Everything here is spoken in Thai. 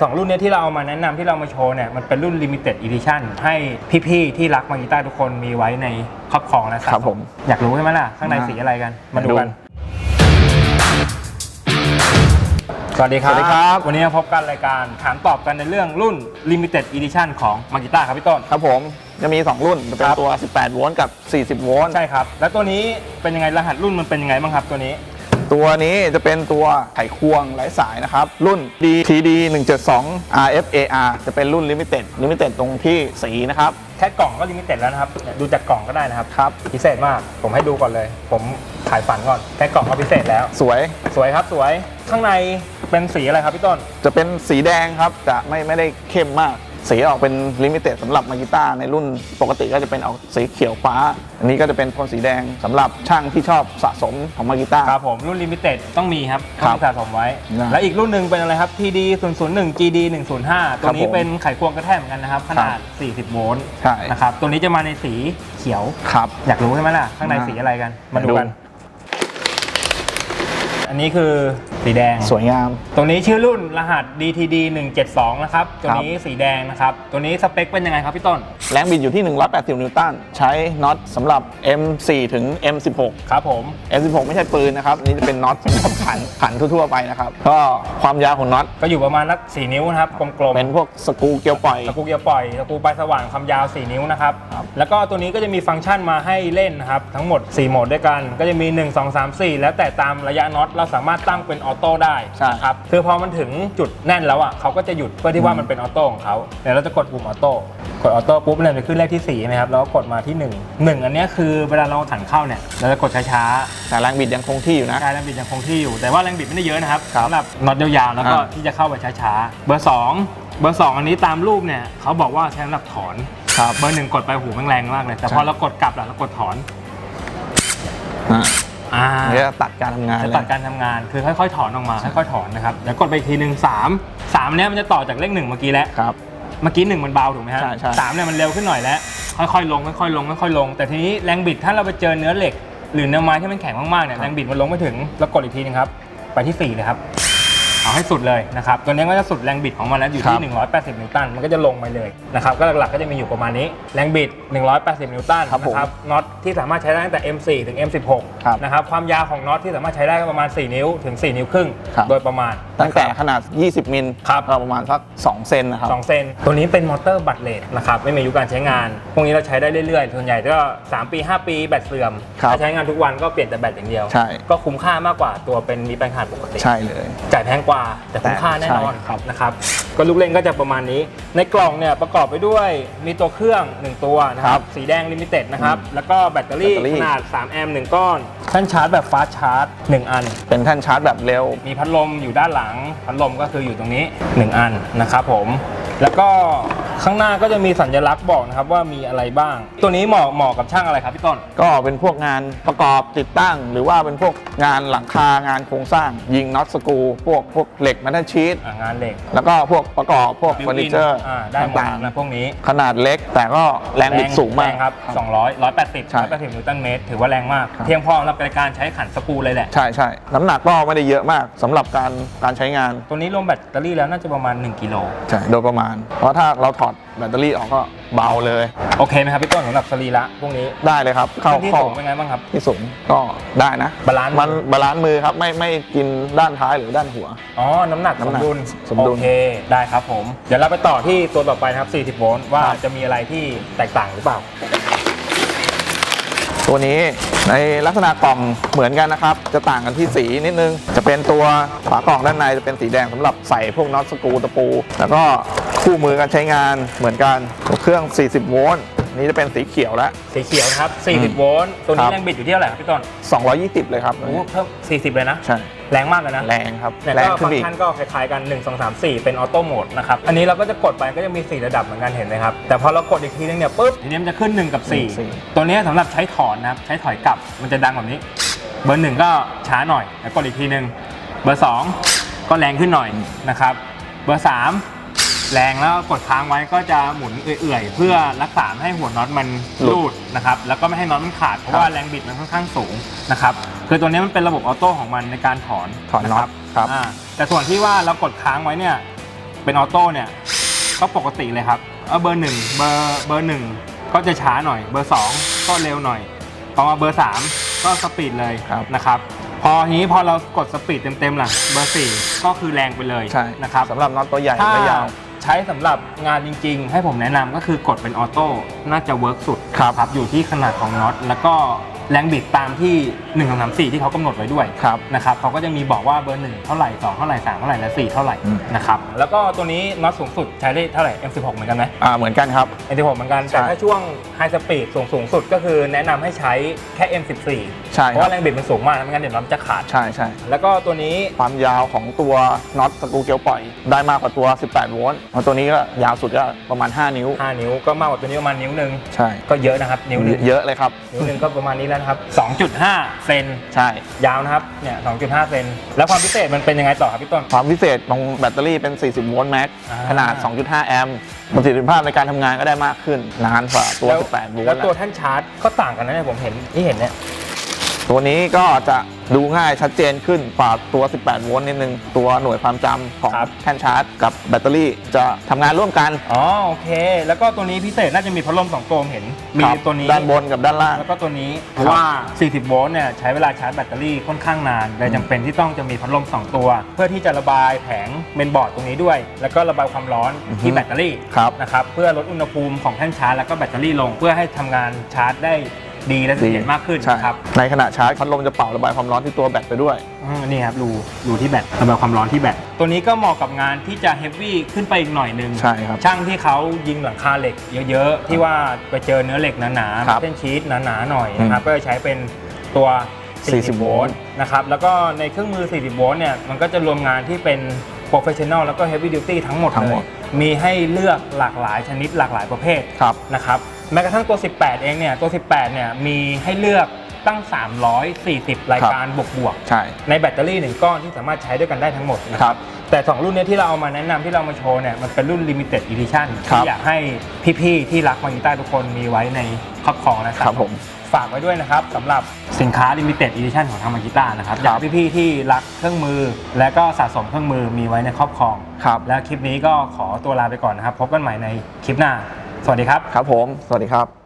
สองรุ่นเนี้ยที่เราเอามาแนะนำที่เรามาโชว์เนี่ยมันเป็นรุ่น limited edition ให้พี่ๆที่รักมากีต้าทุกคนมีไว้ในครอบครองและสะสครับผมอยากรู้ใช่ไหมล่ะ ข้างในสีอะไรกัน มาดูกันสวัสดีครับ สวัสดีครับ วันนี้มาพบกันรายการถามตอบกันในเรื่องรุ่น limited edition ของมากีต้าครับพี่ต้น ครับผมจะมี 2 รุ่นจะเป็คนรับตัว 18 โวลต์กับ 40 โวลต์ใช่ครับ แล้วตัวนี้เป็นยังไงรหัสรุ่นมันเป็นยังไงบ้างครับตัวนี้ ตัวนี้จะเป็นตัวไขควงไร้สายนะครับ รุ่น DTD 172 RFAR จะเป็นรุ่น Limited Limited ตรงที่สีนะครับ แค่กล่องก็ limited แล้วนะครับเนี่ยดูจากกล่องก็ได้นะครับ ครับ พิเศษมาก ผมให้ดูก่อนเลย ผมขายฝันก่อน แค่กล่องก็พิเศษแล้ว สวย สวยครับสวย ข้างในเป็นสีอะไรครับพี่ต้น จะเป็นสีแดงครับจะไม่ไม่ได้เข้มมาก สีออกเป็นลิมิเต็ดสำหรับมากิต้าในรุ่นปกติก็จะเป็นออกสีเขียวฟ้า อันนี้ก็จะเป็นโทนสีแดงสำหรับช่างที่ชอบสะสมของมากิต้า ครับผมรุ่น limited ต้องมีครับครัต้องบสะสมไว้ นะและอีกรุ่นหนึ่งเป็นอะไรครับ TD 001 GD 105ตัวนี้ผมเป็นไขควงกระแทกเหมือนกันนะครับ ขนาด 40 โวลต์ใช่ นะครับตัวนี้จะมาในสีเขียว ครับ อยากรู้ใช่ไหมล่ะ ข้างในนะ สีอะไรกัน มาดูมาดูกัน อันนี้คือสีแดง สวยงาม ตัวนี้ชื่อรุ่นรหัส DTD 172 นะครับ ตัวนี้สีแดงนะครับ ตัวนี้สเปคเป็นยังไงครับพี่ต้น แรงบิดอยู่ที่ 180 นิวตัน ใช้น็อตสำหรับ M4 ถึง M16 ครับผม M16 ไม่ใช่ปืนนะครับ นี่จะเป็นน็อตสำหรับขันขันทั่วๆไปนะครับ ก็ความยาวของน็อต ก็อยู่ประมาณนัก4นิ้วนะครับ กลมๆ เป็นพวกสกรูเกลียวปล่อยตะกูเกียร์ปล่อยตะกูปลายสว่างความยาว 4 นิ้วนะครับครับ แล้วก็ตัวนี้ก็จะมีฟังก์ชันมาให้เล่นนะครับ ทั้งหมด 4 โหมดด้วยกัน ก็จะมี 1 2 3 4 แล้วแต่ตามระยะน็อตเราสามารถตั้งเป็นออโต้ได้ใช่ นะครับคือพอมันถึงจุดแน่นแล้วอะเขาก็จะหยุดเพื่อที่ว่ามันเป็นออโต้ของเขาเดี๋ยวเราจะกดปุ่มออโต้กดออโต้ปุ๊บเนี่ยจะขึ้นเลขที่4ใช่ไหมครับแล้วก็กดมาที่1 1อันเนี้ยคือเวลาเราถันเข้าเนี่ยเราจะกดช้าๆ แต่แรงบิดยังคงที่อยู่นะ ใช่แรงบิดยังคงที่อยู่แต่ว่าแรงบิดไม่ได้เยอะนะครับครับสำหรับน็อตยาวๆแล้วก็อ่า ที่จะเข้าไปช้าๆเบอร์2เบอร์2อันนี้ตามรูปเนี่ยเขาบอกว่าใช้สำหรับถอนครับ เบอร์หนึ่งกดไปหูแม่งแรงมากเลย แต่ใช่พอเรากดกลับล่ะเรากดถอน อะ อ่านี่จะตัดการทำงานจะเลตัดยการทำงานคือค่อยๆ ถอนออกมาค่อยๆถอนนะครับเดี๋ยวกดไปอีกทีหนึ่งสามสามเนี้ยมันจะต่อจากเลขหนึ่งเมื่อกี้แล้วครับ เมื่อกี้หนึ่งมันเบาถูกไหมฮะใช่ใช่ สามเนี่ยมันเร็วขึ้นหน่อยแล้ว ค่อยๆลงค่อยๆลงค่อยๆลง แต่ทีนี้แรงบิดถ้าเราไปเจอเนื้อเหล็ก หรือเนื้อไม้ที่มันแข็งมากๆเนี่ยแรงบิดมันลงไม่ถึงแล้วกดอีกทีนึงครับไปที่สี่เลยครับ เอาให้สุดเลยนะครับ ตัวนี้ก็จะสุดแรงบิดของมันแล้วอยู่ที่ 180 นิวตัน มันก็จะลงไปเลยนะครับ ก็หลักๆก็จะมีอยู่ประมาณนี้ แรงบิด 180 นิวตันครับผมนะครับ น็อตที่สามารถใช้ได้ตั้งแต่ M4 ถึง M16 ครับนะครับ ความยาวของน็อตที่สามารถใช้ได้ก็ประมาณ 4 นิ้วถึง 4 นิ้วครึ่งครับโดยประมาณ ตั้งแต่นะครับขนาด 20 มิลครับก็ประมาณสัก 2 เซนนะครับ2เซน ตัวนี้เป็นมอเตอร์บัตเลสนะครับ ไม่มีอายุการใช้งาน พวกนี้เราใช้ได้เรื่อยๆ ส่วนใหญ่ก็ 3 ปี 5 ปีแบตเสื่อมครับถ้าใช้งานทุกวันก็เปลี่ยนแต่แบตอย่างเดียวใช่ก็คุ้มค่ามากกว่าตัวเป็นมีแปลงขาดปกติ ใช่เลย จ่ายแพงกว่าแต่คุ้มค่าแน่นอนใช่ครับนะครับก็ลูกเล่นก็จะประมาณนี้ ในกล่องเนี่ยประกอบไปด้วยมีตัวเครื่อง 1 ตัวนะครับสีแดงลิมิเต็ดนะครับแล้วก็แบตเตอรี่แบตเตอรี่ขนาด 3 แอมป์1ก้อนท่านชาร์จแบบฟาสต์ชาร์จ 1 อัน เป็นท่านชาร์จแบบเร็ว มีพัดลมอยู่ด้านหลัง พัดลมก็คืออยู่ตรงนี้ 1 อันนะครับผมแล้วก็ ข้างหน้าก็จะมีสัญลักษณ์บอกนะครับว่ามีอะไรบ้าง ตัวนี้เหมาะเหมาะกับช่างอะไรครับพี่ต้น ก็เป็นพวกงานประกอบติดตั้ง หรือว่าเป็นพวกงานหลังคางานโครงสร้าง ยิงน็อตสกรูพวกพวกเหล็กมันทัชีตอ่างานเหล็กแล้วก็พวกประกอบพวกเฟอร์นิเจอร์อ่าได้หมดต่างนะพวกนี้ๆขนาดเล็กแต่ก็แรงบิดสูงมาก แรงครับ 200 180 ใช่ 180นิวตันเมตร ถือว่าแรงมากครับเพียงพอสำหรับการใช้ขันสกรูเลยแหละ ใช่ใช่น้ำหนักก็ไม่ได้เยอะมากสำหรับการการใช้งานตัวนี้รวมแบตเตอรี่แล้วน่าจะประมาณ 1 กิโล ใช่โดยประมาณ เพราะถ้าเราถอดแบตเตอรี่ออกก็เบาเลย โอเคไหมครับพี่ต้นสำหรับสรีระพวกนี้ได้เลยครับ เข้าที่ข้อสูงเป็นไงบ้างครับ ที่สูงก็ได้นะบาลานซ์มันบาลานซ์มือครับไม่ไม่กินด้านท้ายหรือด้านหัวอ๋อน้ำหนักสน้ำมหนักดุลสมดุลโอเคได้ครับผม เดี๋ยวเราไปต่อที่ตัวต่อไปนะครับ 40 โวลต์ว่าครับจะมีอะไรที่แตกต่างหรือเปล่าตัวนี้ในลักษณะกล่องเหมือนกันนะครับ จะต่างกันที่สีนิดนึง จะเป็นตัวฝากล่องด้านในจะเป็นสีแดงสำหรับใส่พวกน็อตสกรูตะปู แล้วก็ คู่มือการใช้งานเหมือนกันตัวเครื่อง 40 โวลต์นี่จะเป็นสีเขียวแล้ว สีเขียวนะครับอืม40 โวลต์ ตัวนี้ครับ แรงบิดอยู่ที่เท่าไหร่ครับพี่ต้น220 เลยครับ โอ้โหเพิ่ม 40 เลยนะ ใช่ แรงมากเลยนะแรงครับเนี่ยแรงก็ขึ้ฟันงอีก์กชันก็คล้ายๆกัน 1 2 3 4 เป็นออโต้โหมดนะครับ อันนี้เราก็จะกดไปก็จะมี 4 ระดับเหมือนกันเห็นไหมครับ แต่พอเรากดอีกทีนึงเนี่ยปุ๊บ ทีนี้มันจะขึ้น 1 กับสี่ 4 ตัวนี้สำหรับใช้ถอนนะครับ ใช้ถอยกลับ มันจะดังแบบนี้ เบอร์หนึ่งก็ช้าหน่อย แล้วกดอีกทีนึง เบอร์2ก็แรงขึ้นหน่อยนะครับ เบอร์3 แรงแล้วกดค้างไว้ก็จะหมุนเอื่อยๆ เพื่อรักษาไม่ให้หัวน็อตมันหลุด รูดนะครับแล้วก็ไม่ให้น็อตมันขาดเพราะครับว่าแรงบิดมันค่อนข้างสูงนะครับคือตัวนี้มันเป็นระบบออโต้ของมันในการถอนถอนน็อตครับอ่าแต่ส่วนที่ว่าเรากดค้างไว้เนี่ยเป็นออโต้เนี่ยก็ปกติเลยครับเอาเบอร์หนึ่งเบอร์เบอร์หนึ่งก็จะช้าหน่อย เบอร์สองก็เร็วหน่อยพอมาเบอร์สามก็สปีดเลยครับนะครับพอทีนี้พอเรากดสปีดเต็มๆล่ะเบอร์สี่ก็คือแรงไปเลยใช่นะครับสำหรับน็อตตัวใหญ่ถ้าไม่ยาว ใช้สำหรับงานจริง ๆ ให้ผมแนะนำก็คือกดเป็นออโต้น่าจะเวิร์กสุดครับครับอยู่ที่ขนาดของน็อตแล้วก็ แรงบิดตามที่1 2 3 4ที่เขากำหนดไว้ด้วยครับ นะครับเขาก็จะมีบอกว่าเบอร์1เท่าไหร่2เท่าไหร่3เท่าไหร่และ4เท่าไหร่อืม นะครับแล้วก็ตัวนี้น็อตสูงสุดใช้ได้เท่าไหร่ M16 เหมือนกันไหม อ่าเหมือนกันครับ M16 เหมือนกันใช่ แต่ถ้าช่วงไฮสปีดสูงสูงสุดก็คือแนะนำให้ใช้แค่ M14 ใช่เพคราะรับว่าแรงบิดมันสูงมากไม่งั้นเดี๋ยวน็อตจะขาด ใช่ใช่แล้วก็ตัวนี้ ความยาวของตัวน็อตสกรูเกลียวปล่อย ได้มากกว่าตัว 18 โวลต์เพราะตัวนี้ก็ยาวสุดก็ประมาณ 5 นิ้ว 5 นิ้วก็มากกว่าตัวนี้ประมาณนิ้วหนึ่งใช่ ก็เยอะนะครับ นิ้วหนึงเยอะเลยครับ นิ้วหนึงก็ประมาณนี้แล้วนะครับ 2.5 เซนใช่ ยาวนะครับ เนี่ย 2.5 เซน แล้วความพิเศษมันเป็นยังไงต่อครับพี่ต้น ความพิเศษตรงแบตเตอรี่เป็น 40 โวลต์แม็กอ่าขนาด 2.5 แอมป์ ประสิทธิภาพในการทำงานก็ได้มากขึ้น นานกว่าตัวแล้ว18 โวลแล้วต์ตัวนะแท่านชาร์จก็ต่างกันนะเนี่ยผมเห็นที่เห็นเนี่ย ตัวนี้ก็จะดูง่ายชัดเจนขึ้นกว่าตัว 18 โวลต์นิดนึง ตัวหน่วยความจำของครับ แท่นชาร์จ กับแบตเตอรี่จะทำงานร่วมกันอ๋อโอเค แล้วก็ตัวนี้พิเศษน่าจะมีพัดลมสองตัวผมเห็น มีครับตัวนี้ ด้านบนกับด้านล่าง แล้วก็ตัวนี้เพราะว่า 40 โวลต์เนี่ยใช้เวลาชาร์จแบตเตอรี่ค่อนข้างนานเลยจำเป็นที่ต้องจะมีพัดลม 2 ตัว เพื่อที่จะระบายแผงเมนบอร์ดตรงนี้ด้วย แล้วก็ระบายความร้อนอือฮึ ที่แบตเตอรี่ครับ นะครับเพื่อลดอุณหภูมิของแท่นชาร์จแล้วก็แบตเตอรี่ลง เพื่อให้ทำงานชาร์จได้ ดีและเสถียรมากขึ้นใช่ครับในขณะชาร์จพัดลมจะเป่าระบายความร้อนที่ตัวแบตไปด้วยอืมนี่ครับรูรูที่แบตระบายความร้อนที่แบตตัวนี้ก็เหมาะกับงานที่จะเฮฟวี่ขึ้นไปอีกหน่อยหนึง ใช่ครับ ช่างที่เขายิงหลังคาเหล็กเยอะๆ ที่ว่าไปเจอเนื้อเหล็กหนาๆครับเส้นชีสหนาๆหน่อยนะครับอืมก็จะใช้เป็นตัว 40 40โวลต์นะครับ แล้วก็ในเครื่องมือ 40 โวลต์เนี่ย มันก็จะรวมงานที่เป็น professional แล้วก็ heavy duty ทั้งหมดทั้งเลหมยดมีให้เลือกหลากหลายชนิดหลากหลายประเภท ครับ นะครับ แม้กระทั่งตัว 18 เองเนี่ยตัว 18 เนี่ยมีให้เลือกตั้ง 340 รายการบวกบวกๆใช่ในแบตเตอรี่หนึ่งก้อนที่สามารถใช้ด้วยกันได้ทั้งหมดนะคครัรับบแต่ 2 รุ่นเนี้ที่เราเอามาแนะนำที่เรามาโชว์เนี่ยมันเป็นรุ่น Limited Edition ครับที่อยากให้พี่ๆ ที่รักมากีต้าทุกคนมีไว้ในครอบครองนะครัครับผมฝากไว้ด้วยนะครับสำหรับสินค้า Limited Edition ของทางมากีต้านะครับอยากให้พี่ๆที่รักเครื่องมือ และก็สะสมเครื่องมือมีไว้ในครอบครองครับและคลิปนี้ก็ขอตัวลาไปก่อนนะครับ พบกันใหม่ในคลิปหน้า สวัสดีครับ ครับผม สวัสดีครับ